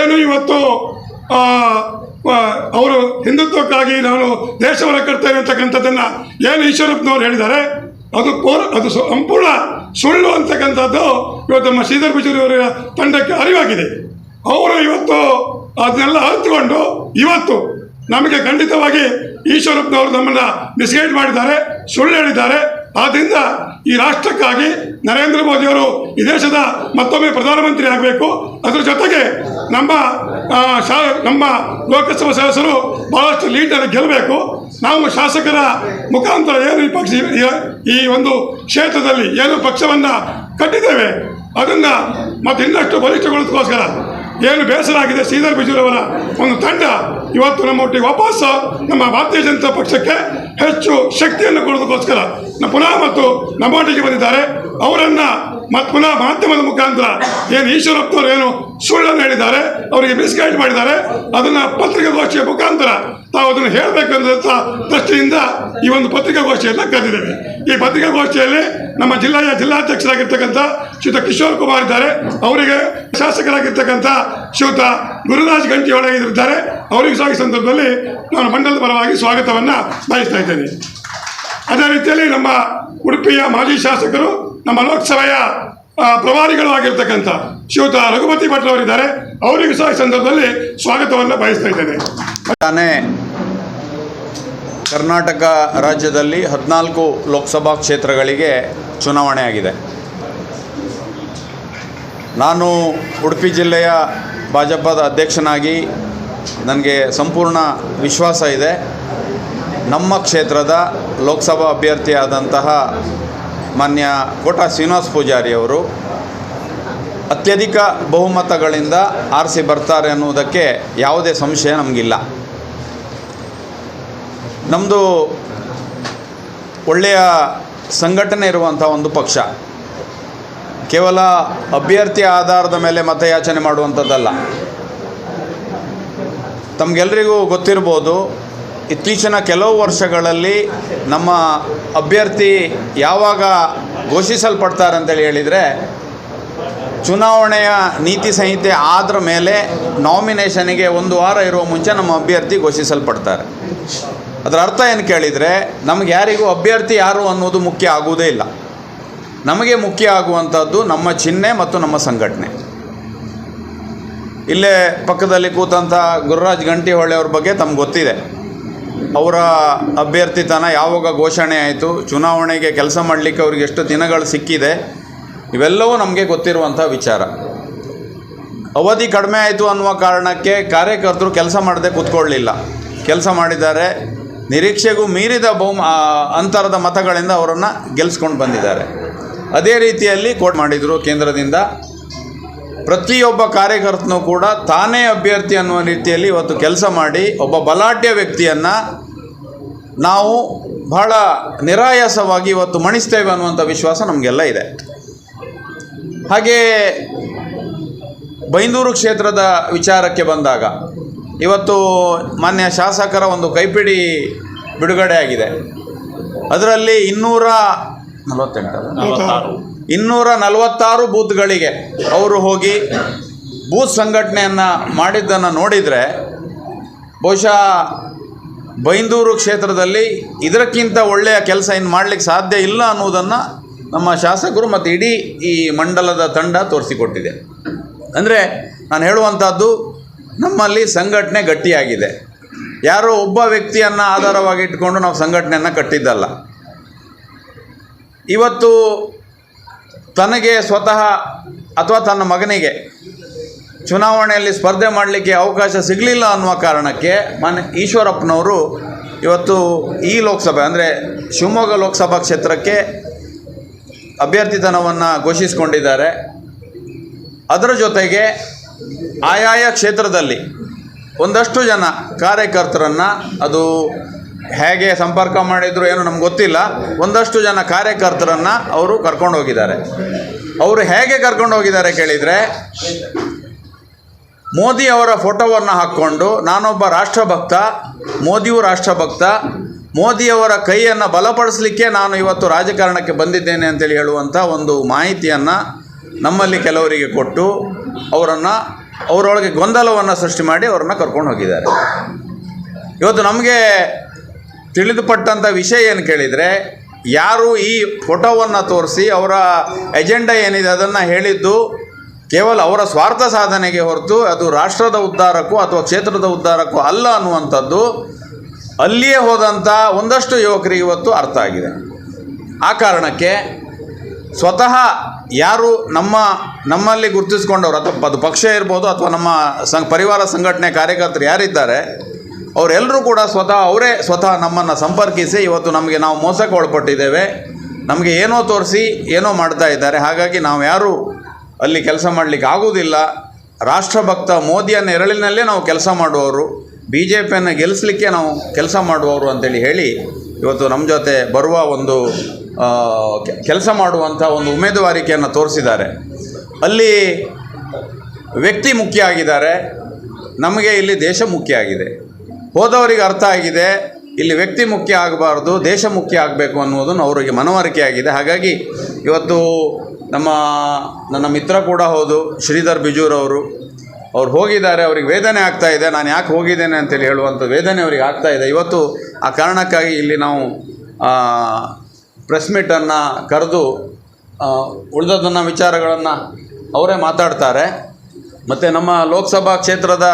ಏನು ಇವತ್ತು ಅವರು ಹಿಂದುತ್ವಕ್ಕಾಗಿ ನಾನು ದೇಶವನ್ನು ಕಟ್ತೇನೆ ಅಂತಕ್ಕಂಥದ್ದನ್ನು ಏನು ಈಶ್ವರಪ್ಪನವ್ರು ಹೇಳಿದ್ದಾರೆ? ಅದು ಪೂರ್ ಅದು ಸಂಪೂರ್ಣ ಸುಳ್ಳು ಅಂತಕ್ಕಂಥದ್ದು ಇವತ್ತು ನಮ್ಮ ಶ್ರೀಧರ್ ಬಿಜೂರಿ ಅವರ ತಂಡಕ್ಕೆ ಅರಿವಾಗಿದೆ. ಅವರು ಇವತ್ತು ಅದನ್ನೆಲ್ಲ ಅರಿತುಕೊಂಡು ಇವತ್ತು ನಮಗೆ ಖಂಡಿತವಾಗಿ ಈಶ್ವರಪ್ಪನವರು ನಮ್ಮನ್ನು ಮಿಸ್ಗೈಡ್ ಮಾಡಿದ್ದಾರೆ, ಸುಳ್ಳು ಹೇಳಿದ್ದಾರೆ. ಆದ್ದರಿಂದ ಈ ರಾಷ್ಟ್ರಕ್ಕಾಗಿ ನರೇಂದ್ರ ಮೋದಿಯವರು ಈ ದೇಶದ ಮತ್ತೊಮ್ಮೆ ಪ್ರಧಾನಮಂತ್ರಿ ಆಗಬೇಕು. ಅದರ ಜೊತೆಗೆ ನಮ್ಮ ಶಾ, ನಮ್ಮ ಲೋಕಸಭಾ ಸದಸ್ಯರು ಬಹಳಷ್ಟು ಲೀಡರ್ ಗೆಲ್ಲಬೇಕು. ನಾವು ಶಾಸಕರ ಮುಖಾಂತರ ಏನು ಈ ಪಕ್ಷ, ಈ- ಒಂದು ಕ್ಷೇತ್ರದಲ್ಲಿ ಏನು ಪಕ್ಷವನ್ನು ಕಟ್ಟಿದ್ದೇವೆ, ಅದನ್ನು ಮತ್ತು ಇನ್ನಷ್ಟು ಬಲಿಷ್ಠಗೊಳಿಸೋಸ್ಕರ ಏನು ಬೇಸರ ಆಗಿದೆ ಶ್ರೀಧರ್ ಬಿಜೂರವರ ಒಂದು ತಂಡ ಇವತ್ತು ನಮ್ಮೊಟ್ಟಿಗೆ ವಾಪಸ್ ನಮ್ಮ ಭಾರತೀಯ ಜನತಾ ಪಕ್ಷಕ್ಕೆ ಹೆಚ್ಚು ಶಕ್ತಿಯನ್ನು ಕೊಡೋದಕ್ಕೋಸ್ಕರ ಪುನಃ ಮತ್ತು ನಮ್ಮೊಟ್ಟಿಗೆ ಬಂದಿದ್ದಾರೆ. ಅವರನ್ನು ಮತ್ತು ಪುನಃ ಮಾಧ್ಯಮದ ಮುಖಾಂತರ ಏನು ಈಶ್ವರಪ್ಪನವರು ಏನು ಸುಳ್ಳನ್ನು ಹೇಳಿದ್ದಾರೆ, ಅವರಿಗೆ ಮಿಸ್ಗೈಡ್ ಮಾಡಿದ್ದಾರೆ, ಅದನ್ನು ಪತ್ರಿಕಾಗೋಷ್ಠಿಯ ಮುಖಾಂತರ ತಾವು ಅದನ್ನು ಹೇಳಬೇಕಂತ ದೃಷ್ಟಿಯಿಂದ ಈ ಒಂದು ಪತ್ರಿಕಾಗೋಷ್ಠಿಯನ್ನು ಕರೆದಿದ್ದೇವೆ. ಈ ಪತ್ರಿಕಾಗೋಷ್ಠಿಯಲ್ಲಿ ನಮ್ಮ ಜಿಲ್ಲೆಯ ಜಿಲ್ಲಾಧ್ಯಕ್ಷರಾಗಿರ್ತಕ್ಕಂಥ ಶ್ರೀಯುತ ಕಿಶೋರ್ ಕುಮಾರ್ ಇದ್ದಾರೆ, ಅವರಿಗೆ ಶಾಸಕರಾಗಿರ್ತಕ್ಕಂಥ ಶ್ರೀಯುತ ಗುರುರಾಜ್ ಗಂಟಿ ಒಳಗಿದ್ದಾರೆ ಅವರಿಗೆ ಈ ಸಂದರ್ಭದಲ್ಲಿ ನಾನು ಮಂಡಲದ ಪರವಾಗಿ ಸ್ವಾಗತವನ್ನು ಬಯಸ್ತಾ ಇದ್ದೇನೆ. ಅದೇ ರೀತಿಯಲ್ಲಿ ನಮ್ಮ ಉಡುಪಿಯ ಮಾಜಿ ಶಾಸಕರು ನಮ್ಮ ಲೋಕಸಭೆಯ ಪ್ರಭಾರಿಗಳು ಆಗಿರ್ತಕ್ಕಂಥ ಶ್ರೀಯುತ ರಘುಪತಿ ಭಟ್ ಅವರಿದ್ದಾರೆ ಅವರಿಗೂ ಸಹ ಸಂದರ್ಭದಲ್ಲಿ ಸ್ವಾಗತವನ್ನು ಬಯಸ್ತಾ ಇದ್ದೇನೆ. ತಾನೇ ಕರ್ನಾಟಕ ರಾಜ್ಯದಲ್ಲಿ ಹದಿನಾಲ್ಕು ಲೋಕಸಭಾ ಕ್ಷೇತ್ರಗಳಿಗೆ ಚುನಾವಣೆ ಆಗಿದೆ. ನಾನು ಉಡುಪಿ ಜಿಲ್ಲೆಯ ಭಾಜಪದ ಅಧ್ಯಕ್ಷನಾಗಿ ನನಗೆ ಸಂಪೂರ್ಣ ವಿಶ್ವಾಸ ಇದೆ. ನಮ್ಮ ಕ್ಷೇತ್ರದ ಲೋಕಸಭಾ ಅಭ್ಯರ್ಥಿಯಾದಂತಹ ಮಾನ್ಯ ಕೋಟ ಶ್ರೀನಿವಾಸ ಪೂಜಾರಿ ಅವರು ಅತ್ಯಧಿಕ ಬಹುಮತಗಳಿಂದ ಆರಿಸಿ ಬರ್ತಾರೆ ಅನ್ನುವುದಕ್ಕೆ ಯಾವುದೇ ಸಂಶಯ ನಮಗಿಲ್ಲ. ನಮ್ಮದು ಒಳ್ಳೆಯ ಸಂಘಟನೆ ಇರುವಂಥ ಒಂದು ಪಕ್ಷ. ಕೇವಲ ಅಭ್ಯರ್ಥಿ ಆಧಾರದ ಮೇಲೆ ಮತಯಾಚನೆ ಮಾಡುವಂಥದ್ದಲ್ಲ. ತಮಗೆಲ್ಲರಿಗೂ ಗೊತ್ತಿರ್ಬೋದು ಇತ್ತೀಚಿನ ಕೆಲವು ವರ್ಷಗಳಲ್ಲಿ ನಮ್ಮ ಅಭ್ಯರ್ಥಿ ಯಾವಾಗ ಘೋಷಿಸಲ್ಪಡ್ತಾರೆ ಅಂತೇಳಿ ಹೇಳಿದರೆ, ಚುನಾವಣೆಯ ನೀತಿ ಸಂಹಿತೆ ಆದ್ರ ಮೇಲೆ ನಾಮಿನೇಷನಿಗೆ ಒಂದು ವಾರ ಇರುವ ಮುಂಚೆ ನಮ್ಮ ಅಭ್ಯರ್ಥಿ ಘೋಷಿಸಲ್ಪಡ್ತಾರೆ. ಅದರ ಅರ್ಥ ಏನು ಕೇಳಿದರೆ, ನಮಗೆ ಯಾರಿಗೂ ಅಭ್ಯರ್ಥಿ ಯಾರು ಅನ್ನೋದು ಮುಖ್ಯ ಆಗುವುದೇ ಇಲ್ಲ. ನಮಗೆ ಮುಖ್ಯ ಆಗುವಂಥದ್ದು ನಮ್ಮ ಚಿಹ್ನೆ ಮತ್ತು ನಮ್ಮ ಸಂಘಟನೆ. ಇಲ್ಲೇ ಪಕ್ಕದಲ್ಲಿ ಕೂತಂಥ ಗುರುರಾಜ್ ಗಂಟಿಹೊಳೆ ಅವ್ರ ಬಗ್ಗೆ ತಮ್ಗೆ ಗೊತ್ತಿದೆ. ಅವರ ಅಭ್ಯರ್ಥಿತನ ಯಾವಾಗ ಘೋಷಣೆ ಆಯಿತು, ಚುನಾವಣೆಗೆ ಕೆಲಸ ಮಾಡಲಿಕ್ಕೆ ಅವ್ರಿಗೆ ಎಷ್ಟು ದಿನಗಳು ಸಿಕ್ಕಿದೆ, ಇವೆಲ್ಲವೂ ನಮಗೆ ಗೊತ್ತಿರುವಂಥ ವಿಚಾರ. ಅವಧಿ ಕಡಿಮೆ ಆಯಿತು ಅನ್ನುವ ಕಾರಣಕ್ಕೆ ಕಾರ್ಯಕರ್ತರು ಕೆಲಸ ಮಾಡದೆ ಕೂತ್ಕೊಳ್ಳಲಿಲ್ಲ ಕೆಲಸ ಮಾಡಿದ್ದಾರೆ, ನಿರೀಕ್ಷೆಗೂ ಮೀರಿದ ಬಹುಮ ಅಂತರದ ಮತಗಳಿಂದ ಅವರನ್ನು ಗೆಲ್ಲಿಸ್ಕೊಂಡು ಬಂದಿದ್ದಾರೆ. ಅದೇ ರೀತಿಯಲ್ಲಿ ಕೋಟ್ ಮಾಡಿದರು ಕೇಂದ್ರದಿಂದ. ಪ್ರತಿಯೊಬ್ಬ ಕಾರ್ಯಕರ್ತನೂ ಕೂಡ ತಾನೇ ಅಭ್ಯರ್ಥಿ ಅನ್ನುವ ರೀತಿಯಲ್ಲಿ ಇವತ್ತು ಕೆಲಸ ಮಾಡಿ, ಒಬ್ಬ ಬಲಾಢ್ಯ ವ್ಯಕ್ತಿಯನ್ನು ನಾವು ಬಹಳ ನಿರಾಯಾಸವಾಗಿ ಇವತ್ತು ಮಣಿಸ್ತೇವೆ ಅನ್ನುವಂಥ ವಿಶ್ವಾಸ ನಮಗೆಲ್ಲ ಇದೆ. ಹಾಗೆ ಬೈಂದೂರು ಕ್ಷೇತ್ರದ ವಿಚಾರಕ್ಕೆ ಬಂದಾಗ ಇವತ್ತು ಮಾನ್ಯ ಶಾಸಕರ ಒಂದು ಕೈಪಿಡಿ ಬಿಡುಗಡೆ ಆಗಿದೆ. ಅದರಲ್ಲಿ ಇನ್ನೂರ ನಲವತ್ತೆಂಟು ಇನ್ನೂರ ನಲವತ್ತಾರು ಬೂತ್ಗಳಿಗೆ ಅವರು ಹೋಗಿ ಬೂತ್ ಸಂಘಟನೆಯನ್ನು ಮಾಡಿದ್ದನ್ನು ನೋಡಿದರೆ ಬಹುಶಃ ಬೈಂದೂರು ಕ್ಷೇತ್ರದಲ್ಲಿ ಇದಕ್ಕಿಂತ ಒಳ್ಳೆಯ ಕೆಲಸ ಇನ್ನು ಮಾಡಲಿಕ್ಕೆ ಸಾಧ್ಯ ಇಲ್ಲ ಅನ್ನೋದನ್ನು ನಮ್ಮ ಶಾಸಕರು ಮತ್ತು ಇಡೀ ಈ ಮಂಡಲದ ತಂಡ ತೋರಿಸಿಕೊಟ್ಟಿದೆ. ಅಂದರೆ ನಾನು ಹೇಳುವಂಥದ್ದು ನಮ್ಮಲ್ಲಿ ಸಂಘಟನೆ ಗಟ್ಟಿಯಾಗಿದೆ. ಯಾರೋ ಒಬ್ಬ ವ್ಯಕ್ತಿಯನ್ನು ಆಧಾರವಾಗಿ ಇಟ್ಕೊಂಡು ನಾವು ಸಂಘಟನೆಯನ್ನು ಕಟ್ಟಿದ್ದಲ್ಲ. ಇವತ್ತು ತನಗೆ ಸ್ವತಃ ಅಥವಾ ತನ್ನ ಮಗನಿಗೆ ಚುನಾವಣೆಯಲ್ಲಿ ಸ್ಪರ್ಧೆ ಮಾಡಲಿಕ್ಕೆ ಅವಕಾಶ ಸಿಗಲಿಲ್ಲ ಅನ್ನುವ ಕಾರಣಕ್ಕೆ ಮನ್ ಈಶ್ವರಪ್ಪನವರು ಇವತ್ತು ಈ ಲೋಕಸಭೆ, ಅಂದರೆ ಶಿವಮೊಗ್ಗ ಲೋಕಸಭಾ ಕ್ಷೇತ್ರಕ್ಕೆ ಅಭ್ಯರ್ಥಿತನವನ್ನು ಘೋಷಿಸಿಕೊಂಡಿದ್ದಾರೆ. ಅದರ ಜೊತೆಗೆ ಆಯಾಯ ಕ್ಷೇತ್ರದಲ್ಲಿ ಒಂದಷ್ಟು ಜನ ಕಾರ್ಯಕರ್ತರನ್ನು ಅದು ಹೇಗೆ ಸಂಪರ್ಕ ಮಾಡಿದ್ರು ಏನು ನಮ್ಗೆ ಗೊತ್ತಿಲ್ಲ. ಒಂದಷ್ಟು ಜನ ಕಾರ್ಯಕರ್ತರನ್ನು ಅವರು ಕರ್ಕೊಂಡು ಹೋಗಿದ್ದಾರೆ. ಅವರು ಹೇಗೆ ಕರ್ಕೊಂಡು ಹೋಗಿದ್ದಾರೆ ಕೇಳಿದರೆ ಮೋದಿ ಅವರ ಫೋಟೋವನ್ನು ಹಾಕ್ಕೊಂಡು, ನಾನೊಬ್ಬ ರಾಷ್ಟ್ರಭಕ್ತ, ಮೋದಿಯು ರಾಷ್ಟ್ರಭಕ್ತ ಮೋದಿಯವರ ಕೈಯನ್ನು ಬಲಪಡಿಸಲಿಕ್ಕೆ ನಾನು ಇವತ್ತು ರಾಜಕಾರಣಕ್ಕೆ ಬಂದಿದ್ದೇನೆ ಅಂತೇಳಿ ಹೇಳುವಂಥ ಒಂದು ಮಾಹಿತಿಯನ್ನು ನಮ್ಮಲ್ಲಿ ಕೆಲವರಿಗೆ ಕೊಟ್ಟು, ಅವರನ್ನು, ಅವರೊಳಗೆ ಗೊಂದಲವನ್ನು ಸೃಷ್ಟಿ ಮಾಡಿ ಅವರನ್ನು ಕರ್ಕೊಂಡು ಹೋಗಿದ್ದಾರೆ. ಇವತ್ತು ನಮಗೆ ತಿಳಿದುಪಟ್ಟಂಥ ವಿಷಯ ಏನು ಕೇಳಿದರೆ, ಯಾರು ಈ ಫೋಟೋವನ್ನು ತೋರಿಸಿ ಅವರ ಎಜೆಂಡಾ ಏನಿದೆ ಅದನ್ನು ಹೇಳಿದ್ದು ಕೇವಲ ಅವರ ಸ್ವಾರ್ಥ ಸಾಧನೆಗೆ ಹೊರತು ಅದು ರಾಷ್ಟ್ರದ ಉದ್ಧಾರಕ್ಕೂ ಅಥವಾ ಕ್ಷೇತ್ರದ ಉದ್ಧಾರಕ್ಕೂ ಅಲ್ಲ ಅನ್ನುವಂಥದ್ದು ಅಲ್ಲಿಯೇ ಹೋದಂಥ ಒಂದಷ್ಟು ಯುವಕರಿಗೆ ಇವತ್ತು ಅರ್ಥ ಆಗಿದೆ. ಆ ಕಾರಣಕ್ಕೆ ಸ್ವತಃ ಯಾರು ನಮ್ಮ, ನಮ್ಮಲ್ಲಿ ಗುರುತಿಸ್ಕೊಂಡವ್ರು ಅಥವಾ ಅದು ಪಕ್ಷ ಇರ್ಬೋದು ಅಥವಾ ನಮ್ಮ ಸಂಘ, ಪರಿವಾರ ಸಂಘಟನೆ ಕಾರ್ಯಕರ್ತರು ಯಾರಿದ್ದಾರೆ, ಅವರೆಲ್ಲರೂ ಕೂಡ ಸ್ವತಃ ಅವರೇ ಸ್ವತಃ ನಮ್ಮನ್ನು ಸಂಪರ್ಕಿಸಿ ಇವತ್ತು ನಮಗೆ ನಾವು ಮೋಸಕ್ಕೆ ಒಳಪಟ್ಟಿದ್ದೇವೆ, ನಮಗೆ ಏನೋ ತೋರಿಸಿ, ಏನೋ ಮಾಡ್ತಾ ಇದ್ದಾರೆ, ಹಾಗಾಗಿ ನಾವು ಯಾರು ಅಲ್ಲಿ ಕೆಲಸ ಮಾಡಲಿಕ್ಕೆ ಆಗುವುದಿಲ್ಲ. ರಾಷ್ಟ್ರಭಕ್ತ ಮೋದಿಯ ನೆರಳಿನಲ್ಲೇ ನಾವು ಕೆಲಸ ಮಾಡುವವರು ಬಿ ಜೆ ಪಿಯನ್ನು ಗೆಲ್ಲಿಸಲಿಕ್ಕೆ ನಾವು ಕೆಲಸ ಮಾಡುವವರು ಅಂತೇಳಿ ಹೇಳಿ ಇವತ್ತು ನಮ್ಮ ಜೊತೆ ಬರುವ ಒಂದು ಕೆಲಸ ಮಾಡುವಂಥ ಒಂದು ಉಮೇದುವಾರಿಕೆಯನ್ನು ತೋರಿಸಿದ್ದಾರೆ. ಅಲ್ಲಿ ವ್ಯಕ್ತಿ ಮುಖ್ಯ ಆಗಿದ್ದಾರೆ. ನಮಗೆ ಇಲ್ಲಿ ದೇಶ ಮುಖ್ಯ ಆಗಿದೆ. ಹೋದವರಿಗೆ ಅರ್ಥ ಆಗಿದೆ, ಇಲ್ಲಿ ವ್ಯಕ್ತಿ ಮುಖ್ಯ ಆಗಬಾರ್ದು, ದೇಶ ಮುಖ್ಯ ಆಗಬೇಕು ಅನ್ನುವುದನ್ನು ಅವರಿಗೆ ಮನವರಿಕೆ ಆಗಿದೆ. ಹಾಗಾಗಿ ಇವತ್ತು ನಮ್ಮ, ನನ್ನ ಮಿತ್ರ ಕೂಡ ಹೌದು, ಶ್ರೀಧರ್ ಬಿಜೂರವರು ಅವ್ರು. ಹೋಗಿದ್ದಾರೆ, ಅವ್ರಿಗೆ ವೇದನೆ ಆಗ್ತಾ ಇದೆ. ನಾನು ಯಾಕೆ ಹೋಗಿದ್ದೇನೆ ಅಂತೇಳಿ ಹೇಳುವಂಥ ವೇದನೆ ಅವ್ರಿಗೆ ಆಗ್ತಾ ಇದೆ. ಇವತ್ತು ಆ ಕಾರಣಕ್ಕಾಗಿ ಇಲ್ಲಿ ನಾವು ಪ್ರೆಸ್ ಮೀಟನ್ನು ಕರೆದು ಉಳಿದದನ್ನು ವಿಚಾರಗಳನ್ನು ಅವರೇ ಮಾತಾಡ್ತಾರೆ. ಮತ್ತು ನಮ್ಮ ಲೋಕಸಭಾ ಕ್ಷೇತ್ರದ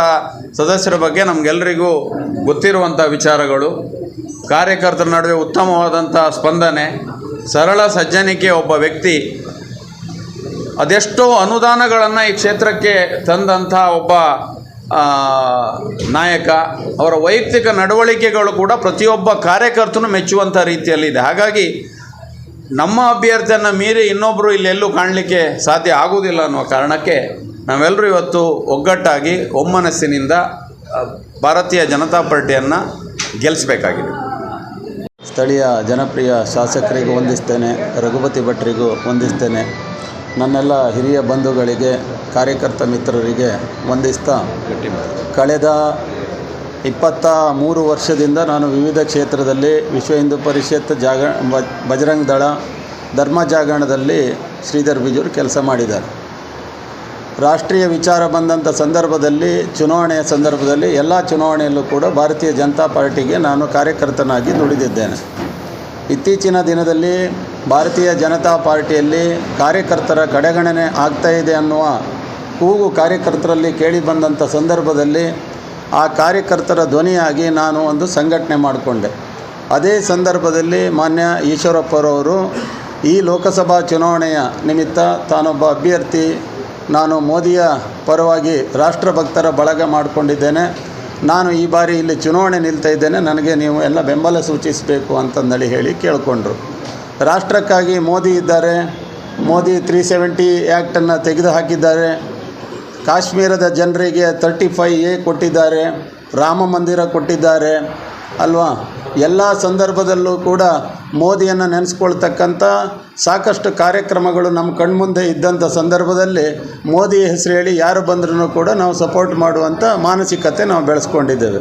ಸದಸ್ಯರ ಬಗ್ಗೆ ನಮಗೆಲ್ಲರಿಗೂ ಗೊತ್ತಿರುವಂಥ ವಿಚಾರಗಳು. ಕಾರ್ಯಕರ್ತರ ನಡುವೆ ಉತ್ತಮವಾದಂಥ ಸ್ಪಂದನೆ, ಸರಳ ಸಜ್ಜನಿಕೆ ಒಬ್ಬ ವ್ಯಕ್ತಿ ಅದೆಷ್ಟೋ ಅನುದಾನಗಳನ್ನು ಈ ಕ್ಷೇತ್ರಕ್ಕೆ ತಂದಂಥ ಒಬ್ಬ ನಾಯಕ, ಅವರ ವೈಯಕ್ತಿಕ ನಡವಳಿಕೆಗಳು ಕೂಡ ಪ್ರತಿಯೊಬ್ಬ ಕಾರ್ಯಕರ್ತನು ಮೆಚ್ಚುವಂಥ ರೀತಿಯಲ್ಲಿದೆ ಹಾಗಾಗಿ ನಮ್ಮ ಅಭ್ಯರ್ಥಿಯನ್ನು ಮೀರಿ ಇನ್ನೊಬ್ಬರು ಇಲ್ಲೆಲ್ಲೂ ಕಾಣಲಿಕ್ಕೆ ಸಾಧ್ಯ ಆಗುವುದಿಲ್ಲ ಅನ್ನುವ ಕಾರಣಕ್ಕೆ ನಾವೆಲ್ಲರೂ ಇವತ್ತು ಒಗ್ಗಟ್ಟಾಗಿ ಒಮ್ಮನಸ್ಸಿನಿಂದ ಭಾರತೀಯ ಜನತಾ ಪಾರ್ಟಿಯನ್ನು ಗೆಲ್ಲಿಸಬೇಕಾಗಿದೆ ಸ್ಥಳೀಯ ಜನಪ್ರಿಯ ಶಾಸಕರಿಗೂ ವಂದಿಸ್ತೇನೆ, ರಘುಪತಿ ಭಟ್ರಿಗೂ ವಂದಿಸ್ತೇನೆ. ನನ್ನೆಲ್ಲ ಹಿರಿಯ ಬಂಧುಗಳಿಗೆ, ಕಾರ್ಯಕರ್ತ ಮಿತ್ರರಿಗೆ ವಂದಿಸ್ತಾ. ಕಳೆದ ಇಪ್ಪತ್ತ ಮೂರು ವರ್ಷದಿಂದ ನಾನು ವಿವಿಧ ಕ್ಷೇತ್ರದಲ್ಲಿ ವಿಶ್ವ ಹಿಂದೂ ಪರಿಷತ್ ಜಾಗ, ಬಜರಂಗ್ ದಳ, ಧರ್ಮ ಜಾಗರಣದಲ್ಲಿ ಶ್ರೀಧರ್ ಬಿಜೂರು ಕೆಲಸ ಮಾಡಿದ್ದಾರೆ. ರಾಷ್ಟ್ರೀಯ ವಿಚಾರ ಬಂದಂಥ ಸಂದರ್ಭದಲ್ಲಿ, ಚುನಾವಣೆಯ ಸಂದರ್ಭದಲ್ಲಿ ಎಲ್ಲ ಚುನಾವಣೆಯಲ್ಲೂ ಕೂಡ ಭಾರತೀಯ ಜನತಾ ಪಾರ್ಟಿಗೆ ನಾನು ಕಾರ್ಯಕರ್ತನಾಗಿ ದುಡಿದಿದ್ದೇನೆ. ಇತ್ತೀಚಿನ ದಿನದಲ್ಲಿ ಭಾರತೀಯ ಜನತಾ ಪಾರ್ಟಿಯಲ್ಲಿ ಕಾರ್ಯಕರ್ತರ ಕಡೆಗಣನೆ ಆಗ್ತಾ ಇದೆ ಅನ್ನುವ ಕೂಗು ಕಾರ್ಯಕರ್ತರಲ್ಲಿ ಕೇಳಿ ಬಂದಂಥ ಸಂದರ್ಭದಲ್ಲಿ ಆ ಕಾರ್ಯಕರ್ತರ ಧ್ವನಿಯಾಗಿ ನಾನು ಒಂದು ಸಂಘಟನೆ ಮಾಡಿಕೊಂಡೆ. ಅದೇ ಸಂದರ್ಭದಲ್ಲಿ ಮಾನ್ಯ ಈಶ್ವರಪ್ಪರವರು ಈ ಲೋಕಸಭಾ ಚುನಾವಣೆಯ ನಿಮಿತ್ತ ತಾನೊಬ್ಬ ಅಭ್ಯರ್ಥಿ, ನಾನು ಮೋದಿಯ ಪರವಾಗಿ ರಾಷ್ಟ್ರಭಕ್ತರ ಬಳಗ ಮಾಡಿಕೊಂಡಿದ್ದೇನೆ. ನಾನು ಈ ಬಾರಿ ಇಲ್ಲಿ ಚುನಾವಣೆ ನಿಲ್ತಾ ಇದ್ದೇನೆ. ನನಗೆ ನೀವು ಎಲ್ಲ ಬೆಂಬಲ ಸೂಚಿಸಬೇಕು ಅಂತಂದೇಳಿ ಹೇಳಿ ಕೇಳಿಕೊಂಡ್ರು. ರಾಷ್ಟ್ರಕ್ಕಾಗಿ ಮೋದಿ ಇದ್ದಾರೆ. ಮೋದಿ ತ್ರೀ ಸೆವೆಂಟಿ ಆ್ಯಕ್ಟನ್ನು ತೆಗೆದು ಹಾಕಿದ್ದಾರೆ ಕಾಶ್ಮೀರದ ಜನರಿಗೆ ತರ್ಟಿ ಫೈ ಎ ಕೊಟ್ಟಿದ್ದಾರೆ. ರಾಮ ಮಂದಿರ ಕೊಟ್ಟಿದ್ದಾರೆ. ಅಲ್ವಾ? ಎಲ್ಲ ಸಂದರ್ಭದಲ್ಲೂ ಕೂಡ ಮೋದಿಯನ್ನು ನೆನೆಸ್ಕೊಳ್ತಕ್ಕಂಥ ಸಾಕಷ್ಟು ಕಾರ್ಯಕ್ರಮಗಳು ನಮ್ಮ ಕಣ್ಮುಂದೆ ಇದ್ದಂಥ ಸಂದರ್ಭದಲ್ಲಿ ಮೋದಿ ಹೆಸರು ಹೇಳಿ ಯಾರು ಬಂದ್ರೂ ಕೂಡ ನಾವು ಸಪೋರ್ಟ್ ಮಾಡುವಂಥ ಮಾನಸಿಕತೆ ನಾವು ಬೆಳೆಸ್ಕೊಂಡಿದ್ದೇವೆ.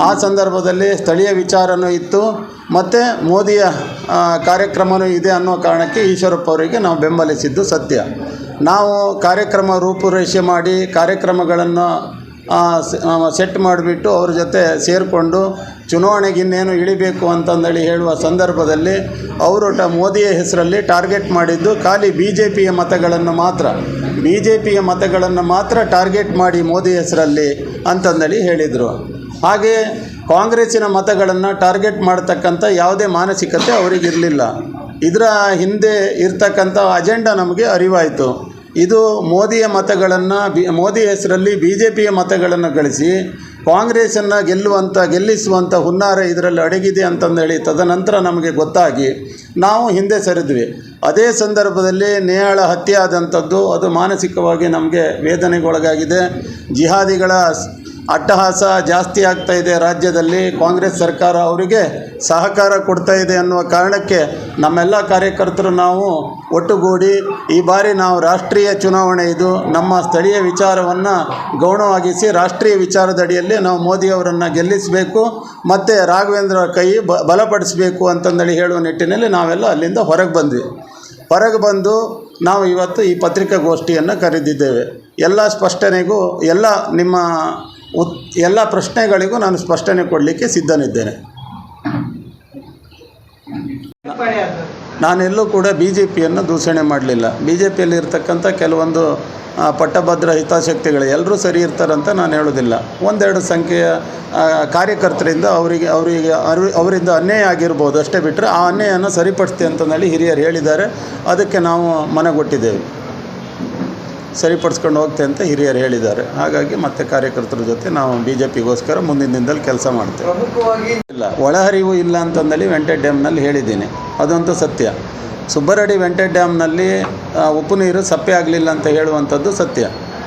ಆ ಸಂದರ್ಭದಲ್ಲಿ ಸ್ಥಳೀಯ ವಿಚಾರನೂ ಇತ್ತು. ಮತ್ತು ಮೋದಿಯ ಕಾರ್ಯಕ್ರಮವೂ ಇದೆ ಅನ್ನೋ ಕಾರಣಕ್ಕೆ ಈಶ್ವರಪ್ಪ ಅವರಿಗೆ ನಾವು ಬೆಂಬಲಿಸಿದ್ದು ಸತ್ಯ. ನಾವು ಕಾರ್ಯಕ್ರಮ ರೂಪುರೇಷೆ ಮಾಡಿ ಕಾರ್ಯಕ್ರಮಗಳನ್ನು ಸೆಟ್ ಮಾಡಿಬಿಟ್ಟು ಅವ್ರ ಜೊತೆ ಸೇರಿಕೊಂಡು ಚುನಾವಣೆಗೆ ಇನ್ನೇನು ಇಳಿಬೇಕು ಅಂತಂದೇಳಿ ಹೇಳುವ ಸಂದರ್ಭದಲ್ಲಿ ಅವರು ಟ ಮೋದಿಯ ಹೆಸರಲ್ಲಿ ಟಾರ್ಗೆಟ್ ಮಾಡಿದ್ದು ಖಾಲಿ ಬಿ ಜೆ ಪಿಯ ಮತಗಳನ್ನು ಮಾತ್ರ. ಬಿ ಜೆ ಪಿಯ ಮತಗಳನ್ನು ಮಾತ್ರ ಟಾರ್ಗೆಟ್ ಮಾಡಿ ಮೋದಿ ಹೆಸರಲ್ಲಿ ಅಂತಂದೇಳಿ ಹೇಳಿದರು. ಹಾಗೆ ಕಾಂಗ್ರೆಸ್ಸಿನ ಮತಗಳನ್ನು ಟಾರ್ಗೆಟ್ ಮಾಡ್ತಕ್ಕಂಥ ಯಾವುದೇ ಮಾನಸಿಕತೆ ಅವರಿಗಿರಲಿಲ್ಲ ಇದರ ಹಿಂದೆ ಇರ್ತಕ್ಕಂಥ ಅಜೆಂಡಾ ನಮಗೆ ಅರಿವಾಯಿತು. ಇದು ಮೋದಿಯ ಮತಗಳನ್ನು ಬಿ, ಮೋದಿ ಹೆಸರಲ್ಲಿ ಬಿ ಜೆ ಪಿಯ ಮತಗಳನ್ನು ಗಳಿಸಿ ಕಾಂಗ್ರೆಸ್ಸನ್ನು ಗೆಲ್ಲುವಂಥ ಗೆಲ್ಲಿಸುವಂಥ ಹುನ್ನಾರ ಇದರಲ್ಲಿ ಅಡಗಿದೆ ಅಂತಂದೇಳಿ ತದನಂತರ ನಮಗೆ ಗೊತ್ತಾಗಿ ನಾವು ಹಿಂದೆ ಸರಿದ್ವಿ. ಅದೇ ಸಂದರ್ಭದಲ್ಲಿ ನೇಹಾಳ ಹತ್ಯೆ ಆದಂಥದ್ದು ಅದು ಮಾನಸಿಕವಾಗಿ ನಮಗೆ ವೇದನೆಗೊಳಗಾಗಿದೆ. ಜಿಹಾದಿಗಳ ಅಟ್ಟಹಾಸ ಜಾಸ್ತಿ ಆಗ್ತಾ ಇದೆ ರಾಜ್ಯದಲ್ಲಿ. ಕಾಂಗ್ರೆಸ್ ಸರ್ಕಾರ ಅವರಿಗೆ ಸಹಕಾರ ಕೊಡ್ತಾ ಇದೆ ಅನ್ನುವ ಕಾರಣಕ್ಕೆ ನಮ್ಮೆಲ್ಲ ಕಾರ್ಯಕರ್ತರು ನಾವು ಒಟ್ಟುಗೂಡಿ ಈ ಬಾರಿ ನಾವು ರಾಷ್ಟ್ರೀಯ ಚುನಾವಣೆ ಇದು. ನಮ್ಮ ಸ್ಥಳೀಯ ವಿಚಾರವನ್ನು ಗೌಣವಾಗಿಸಿ ರಾಷ್ಟ್ರೀಯ ವಿಚಾರದಡಿಯಲ್ಲಿ ನಾವು ಮೋದಿಯವರನ್ನು ಗೆಲ್ಲಿಸಬೇಕು, ಮತ್ತು ರಾಘವೇಂದ್ರ ಕೈ ಬ, ಬಲಪಡಿಸಬೇಕು ಅಂತಂದೇಳಿ ಹೇಳುವ ನಿಟ್ಟಿನಲ್ಲಿ ನಾವೆಲ್ಲ ಅಲ್ಲಿಂದ ಹೊರಗೆ ಬಂದ್ವಿ. ಹೊರಗೆ ಬಂದು ನಾವು ಇವತ್ತು ಈ ಪತ್ರಿಕಾಗೋಷ್ಠಿಯನ್ನು ಕರೆದಿದ್ದೇವೆ. ಎಲ್ಲ ಸ್ಪಷ್ಟನೆಗೂ ಎಲ್ಲ ನಿಮ್ಮ ಉತ್ ಎಲ್ಲ ಪ್ರಶ್ನೆಗಳಿಗೂ ನಾನು ಸ್ಪಷ್ಟನೆ ಕೊಡಲಿಕ್ಕೆ ಸಿದ್ಧನಿದ್ದೇನೆ. ನಾನೆಲ್ಲೂ ಕೂಡ ಬಿ ಜೆ ಪಿಯನ್ನು ದೂಷಣೆ ಮಾಡಲಿಲ್ಲ. ಬಿ ಜೆ ಪಿಯಲ್ಲಿ ಇರ್ತಕ್ಕಂಥ ಕೆಲವೊಂದು ಪಟ್ಟಭದ್ರ ಹಿತಾಸಕ್ತಿಗಳು ಎಲ್ಲರೂ ಸರಿ ಇರ್ತಾರಂತ ನಾನು ಹೇಳೋದಿಲ್ಲ. ಒಂದೆರಡು ಸಂಖ್ಯೆಯ ಕಾರ್ಯಕರ್ತರಿಂದ ಅವರಿಗೆ ಅವರಿಗೆ ಅವರಿಂದ ಅನ್ಯಾಯ ಆಗಿರ್ಬೋದು ಅಷ್ಟೇ ಬಿಟ್ಟರೆ ಆ ಅನ್ಯಾಯನ ಸರಿಪಡಿಸ್ತೀವಿ ಅಂತಂದೇಳಿ ಹಿರಿಯರು ಹೇಳಿದ್ದಾರೆ. ಅದಕ್ಕೆ ನಾವು ಮನಗೊಟ್ಟಿದ್ದೇವೆ. ಸರಿಪಡಿಸ್ಕೊಂಡು ಹೋಗ್ತೆ ಅಂತ ಹಿರಿಯರು ಹೇಳಿದ್ದಾರೆ. ಹಾಗಾಗಿ ಮತ್ತೆ ಕಾರ್ಯಕರ್ತರ ಜೊತೆ ನಾವು ಬಿ ಜೆ ಪಿಗೋಸ್ಕರ ಮುಂದಿನ ದಿನದಲ್ಲಿ ಕೆಲಸ ಮಾಡ್ತೇವೆ. ಇಲ್ಲ. ಒಳಹರಿವು ಇಲ್ಲ ಅಂತಂದಲ್ಲಿ ವೆಂಟೆಡ್ ಡ್ಯಾಮ್ನಲ್ಲಿ ಹೇಳಿದ್ದೀನಿ. ಅದಂತೂ ಸತ್ಯ. ಸುಬ್ಬರಡಿ ವೆಂಟೆ ಡ್ಯಾಮ್ನಲ್ಲಿ ಉಪ್ಪು ನೀರು ಸಪ್ಪೆ ಆಗಲಿಲ್ಲ ಅಂತ ಹೇಳುವಂಥದ್ದು ಸತ್ಯ.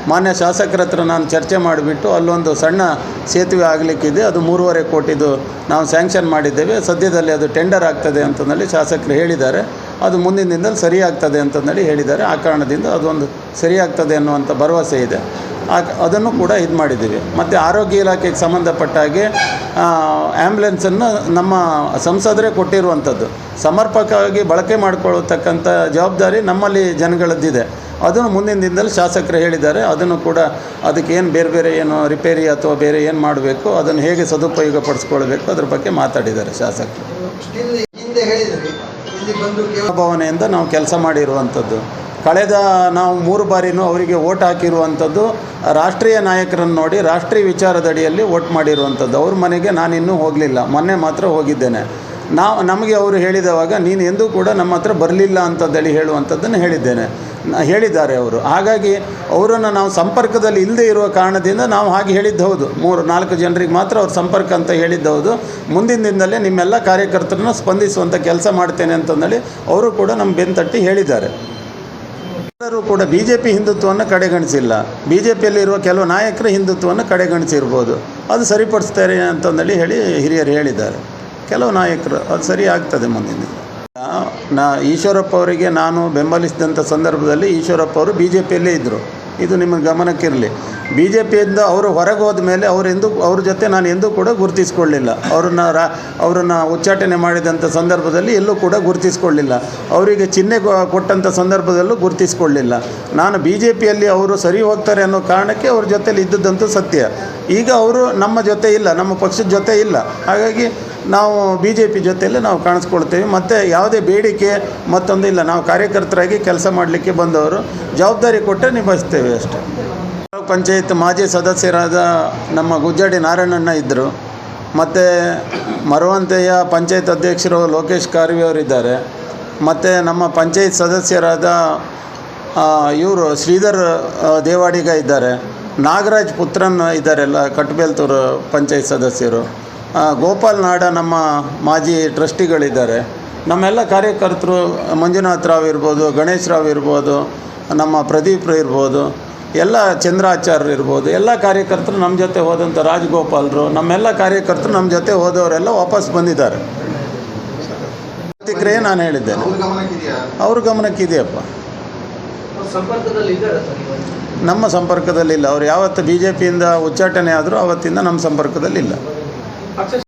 ಮಾನ್ಯ ಶಾಸಕರ ಹತ್ರ ನಾನು ಚರ್ಚೆ ಮಾಡಿಬಿಟ್ಟು ಅಲ್ಲೊಂದು ಸಣ್ಣ ಸೇತುವೆ ಆಗಲಿಕ್ಕಿದೆ. ಅದು ಮೂರುವರೆ ಕೋಟಿದು ನಾವು ಸ್ಯಾಂಕ್ಷನ್ ಮಾಡಿದ್ದೇವೆ. ಸದ್ಯದಲ್ಲಿ ಅದು ಟೆಂಡರ್ ಆಗ್ತದೆ ಅಂತಂದಲ್ಲಿ ಶಾಸಕರು ಹೇಳಿದ್ದಾರೆ. ಅದು ಮುಂದಿನ ದಿನದಲ್ಲಿ ಸರಿಯಾಗ್ತದೆ ಅಂತಂದೇಳಿ ಹೇಳಿದ್ದಾರೆ. ಆ ಕಾರಣದಿಂದ ಅದೊಂದು ಸರಿಯಾಗ್ತದೆ ಅನ್ನುವಂಥ ಭರವಸೆ ಇದೆ. ಅದನ್ನು ಕೂಡ ಇದು ಮಾಡಿದ್ದೀವಿ. ಮತ್ತು ಆರೋಗ್ಯ ಇಲಾಖೆಗೆ ಸಂಬಂಧಪಟ್ಟ ಹಾಗೆ ಆ್ಯಂಬುಲೆನ್ಸನ್ನು ನಮ್ಮ ಸಂಸದರೇ ಕೊಟ್ಟಿರುವಂಥದ್ದು ಸಮರ್ಪಕವಾಗಿ ಬಳಕೆ ಮಾಡಿಕೊಳ್ಳತಕ್ಕಂಥ ಜವಾಬ್ದಾರಿ ನಮ್ಮಲ್ಲಿ ಜನಗಳದ್ದಿದೆ. ಅದನ್ನು ಮುಂದಿನ ದಿನದಲ್ಲಿ ಶಾಸಕರು ಹೇಳಿದ್ದಾರೆ. ಅದನ್ನು ಕೂಡ ಅದಕ್ಕೆ ಏನು ಬೇರೆ ಬೇರೆ ಏನು ರಿಪೇರಿ ಅಥವಾ ಬೇರೆ ಏನು ಮಾಡಬೇಕು, ಅದನ್ನು ಹೇಗೆ ಸದುಪಯೋಗ ಪಡಿಸ್ಕೊಳ್ಬೇಕು ಅದ್ರ ಬಗ್ಗೆ ಮಾತಾಡಿದ್ದಾರೆ ಶಾಸಕರು. ಭಾವನೆಯಿಂದ ನಾವು ಕೆಲಸ ಮಾಡಿರುವಂಥದ್ದು. ಕಳೆದ ನಾವು ಮೂರು ಬಾರಿನೂ ಅವರಿಗೆ ಓಟ್ ಹಾಕಿರುವಂಥದ್ದು, ರಾಷ್ಟ್ರೀಯ ನಾಯಕರನ್ನು ನೋಡಿ ರಾಷ್ಟ್ರೀಯ ವಿಚಾರದಡಿಯಲ್ಲಿ ಓಟ್ ಮಾಡಿರುವಂಥದ್ದು. ಅವ್ರ ಮನೆಗೆ ನಾನಿನ್ನೂ ಹೋಗಲಿಲ್ಲ. ಮೊನ್ನೆ ಮಾತ್ರ ಹೋಗಿದ್ದೇನೆ. ನಾವು ನಮಗೆ ಅವರು ಹೇಳಿದವಾಗ, ನೀನು ಎಂದೂ ಕೂಡ ನಮ್ಮ ಹತ್ರ ಬರಲಿಲ್ಲ ಅಂತಂದೇಳಿ ಹೇಳುವಂಥದ್ದನ್ನು ಹೇಳಿದ್ದೇನೆ. ಹೇಳಿದ್ದಾರೆ ಅವರು. ಹಾಗಾಗಿ ಅವರನ್ನು ನಾವು ಸಂಪರ್ಕದಲ್ಲಿ ಇಲ್ಲದೆ ಇರುವ ಕಾರಣದಿಂದ ನಾವು ಹಾಗೆ ಹೇಳಿದ್ದು ಹೌದು ಮೂರು, ನಾಲ್ಕು ಜನರಿಗೆ ಮಾತ್ರ ಅವ್ರ ಸಂಪರ್ಕ ಅಂತ ಹೇಳಿದ್ದು ಹೌದು ಮುಂದಿನ ದಿನದಲ್ಲೇ ನಿಮ್ಮೆಲ್ಲ ಕಾರ್ಯಕರ್ತರನ್ನ ಸ್ಪಂದಿಸುವಂಥ ಕೆಲಸ ಮಾಡ್ತೇನೆ ಅಂತಂದೇಳಿ ಅವರು ಕೂಡ ನಮ್ಮ ಬೆಂತಟ್ಟಿ ಹೇಳಿದ್ದಾರೆ. ಎಲ್ಲರೂ ಕೂಡ ಬಿ ಜೆ ಪಿ ಹಿಂದುತ್ವವನ್ನು ಕಡೆಗಣಿಸಿಲ್ಲ. ಬಿ ಜೆ ಪಿಯಲ್ಲಿರುವ ಕೆಲವು ನಾಯಕರು ಹಿಂದುತ್ವವನ್ನು ಕಡೆಗಣಿಸಿರ್ಬೋದು. ಅದು ಸರಿಪಡಿಸ್ತಾರೆ ಅಂತಂದೇಳಿ ಹೇಳಿ ಹಿರಿಯರು ಹೇಳಿದ್ದಾರೆ. ಕೆಲವು ನಾಯಕರು, ಅದು ಸರಿ ಆಗ್ತದೆ ಮುಂದಿನ ದಿನ. ನಾ- ಈಶ್ವರಪ್ಪ ಅವರಿಗೆ ನಾನು ಬೆಂಬಲಿಸಿದಂಥ ಸಂದರ್ಭದಲ್ಲಿ ಈಶ್ವರಪ್ಪ ಅವರು ಬಿ ಜೆ ಪಿಯಲ್ಲೇ ಇದ್ದರು ಇದು ನಿಮ್ಮ ಗಮನಕ್ಕಿರಲಿ. ಬಿ ಜೆ ಪಿಯಿಂದ ಅವರು ಹೊರಗೆ ಹೋದ ಮೇಲೆ ಅವರೆಂದೂ ಅವ್ರ ಜೊತೆ ನಾನು ಎಂದೂ ಕೂಡ ಗುರುತಿಸ್ಕೊಳ್ಳಿಲ್ಲ. ಅವ್ರನ್ನ ರಾ, ಅವರನ್ನು ಉಚ್ಚಾಟನೆ ಮಾಡಿದಂಥ ಸಂದರ್ಭದಲ್ಲಿ ಎಲ್ಲೂ ಕೂಡ ಗುರುತಿಸ್ಕೊಳ್ಳಿಲ್ಲ. ಅವರಿಗೆ ಚಿಹ್ನೆ ಕೊಟ್ಟಂಥ ಸಂದರ್ಭದಲ್ಲೂ ಗುರುತಿಸ್ಕೊಳ್ಳಿಲ್ಲ. ನಾನು ಬಿ ಜೆ ಪಿಯಲ್ಲಿ ಅವರು ಸರಿ ಹೋಗ್ತಾರೆ ಅನ್ನೋ ಕಾರಣಕ್ಕೆ ಅವ್ರ ಜೊತೆಲಿ ಇದ್ದದ್ದಂತೂ ಸತ್ಯ. ಈಗ ಅವರು ನಮ್ಮ ಜೊತೆ ಇಲ್ಲ, ನಮ್ಮ ಪಕ್ಷದ ಜೊತೆ ಇಲ್ಲ. ಹಾಗಾಗಿ ನಾವು ಬಿ ಜೆ ಪಿ ಜೊತೆಯಲ್ಲಿ ನಾವು ಕಾಣಿಸ್ಕೊಳ್ತೇವೆ. ಮತ್ತು ಯಾವುದೇ ಬೇಡಿಕೆ ಮತ್ತೊಂದು ಇಲ್ಲ. ನಾವು ಕಾರ್ಯಕರ್ತರಾಗಿ ಕೆಲಸ ಮಾಡಲಿಕ್ಕೆ ಬಂದವರು ಜವಾಬ್ದಾರಿ ಕೊಟ್ಟರೆ ನಿಭಾಯಿಸ್ತೇವೆ ಅಷ್ಟೇ. ಪಂಚಾಯತ್ ಮಾಜಿ ಸದಸ್ಯರಾದ ನಮ್ಮ ಗುಜ್ಜಾಡಿ ನಾರಾಯಣಣ್ಣ ಇದ್ದರು ಮತ್ತು ಮರವಂತೆಯ ಪಂಚಾಯತ್ ಅಧ್ಯಕ್ಷರು ಲೋಕೇಶ್ ಕಾರ್ವಿ ಅವರಿದ್ದಾರೆ ಮತ್ತು ನಮ್ಮ ಪಂಚಾಯತ್ ಸದಸ್ಯರಾದ ಇವರು ಶ್ರೀಧರ್ ದೇವಾಡಿಗ ಇದ್ದಾರೆ. ನಾಗರಾಜ್ ಪುತ್ರನ ಇದ್ದಾರೆಲ್ಲ ಕಟ್ಬೇಲ್ತೂರು ಪಂಚಾಯತ್ ಸದಸ್ಯರು. ಗೋಪಾಲ್ ನಾಡ ನಮ್ಮ ಮಾಜಿ ಟ್ರಸ್ಟಿಗಳಿದ್ದಾರೆ. ನಮ್ಮೆಲ್ಲ ಕಾರ್ಯಕರ್ತರು ಮಂಜುನಾಥ್ ರಾವ್ ಇರ್ಬೋದು ಗಣೇಶ್ ರಾವ್ ಇರ್ಬೋದು ನಮ್ಮ ಪ್ರದೀಪ್ ಇರ್ಬೋದು ಎಲ್ಲ ಚಂದ್ರಾಚಾರ್ಯರು ಇರ್ಬೋದು ಎಲ್ಲ ಕಾರ್ಯಕರ್ತರು ನಮ್ಮ ಜೊತೆ ಹೋದಂಥ ರಾಜಗೋಪಾಲರು ನಮ್ಮೆಲ್ಲ ಕಾರ್ಯಕರ್ತರು ನಮ್ಮ ಜೊತೆ ಹೋದವರೆಲ್ಲ ವಾಪಸ್ ಬಂದಿದ್ದಾರೆ. ಪ್ರತಿಕ್ರಿಯೆ ನಾನು ಹೇಳಿದ್ದೇನೆ ಅವ್ರ ಗಮನಕ್ಕಿದೆಯಾ? ಅವ್ರ ಗಮನಕ್ಕಿದೆಯಪ್ಪ. ನಮ್ಮ ಸಂಪರ್ಕದಲ್ಲಿಲ್ಲ. ಅವ್ರು ಯಾವತ್ತು ಬಿ ಜೆ ಪಿಯಿಂದ ಉಚ್ಚಾಟನೆ ಆದರೂ ಆವತ್ತಿಂದ ನಮ್ಮ ಸಂಪರ್ಕದಲ್ಲಿಲ್ಲ. আচ্ছা